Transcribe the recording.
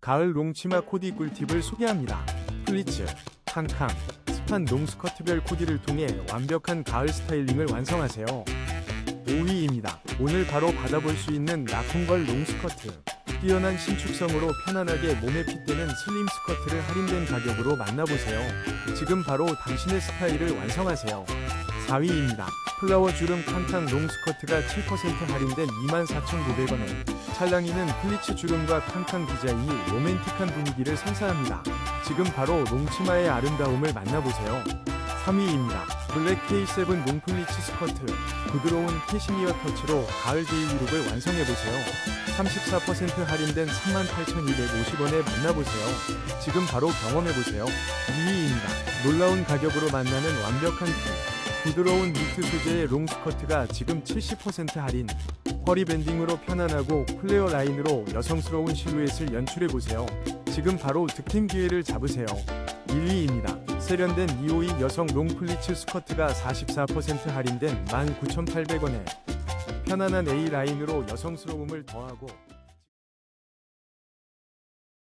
가을 롱치마 코디 꿀팁을 소개합니다. 플리츠, 캉캉, 스판 롱스커트별 코디를 통해 완벽한 가을 스타일링을 완성하세요. 5위입니다. 오늘 바로 받아볼 수 있는 라쿤걸 롱스커트. 뛰어난 신축성으로 편안하게 몸에 핏되는 슬림 스커트를 할인된 가격으로 만나보세요. 지금 바로 당신의 스타일을 완성하세요. 4위입니다. 플라워 주름 캉캉 롱스커트가 7% 할인된 24,900원에 찰랑이는 플리츠 주름과 캉캉 디자인이 로맨틱한 분위기를 선사합니다. 지금 바로 롱치마의 아름다움을 만나보세요. 3위입니다. 블랙 K7 롱플리츠 스커트 부드러운 캐시미어 터치로 가을 데일리 룩을 완성해보세요. 34% 할인된 38,250원에 만나보세요. 지금 바로 경험해보세요. 2위입니다. 놀라운 가격으로 만나는 완벽한 fit. 부드러운 니트 소재의 롱스커트가 지금 70% 할인. 허리 밴딩으로 편안하고 플레어 라인으로 여성스러운 실루엣을 연출해보세요. 지금 바로 득템 기회를 잡으세요. 1위입니다. 세련된 252 여성 롱플리츠 스커트가 44% 할인된 19,800원에 편안한 A 라인으로 여성스러움을 더하고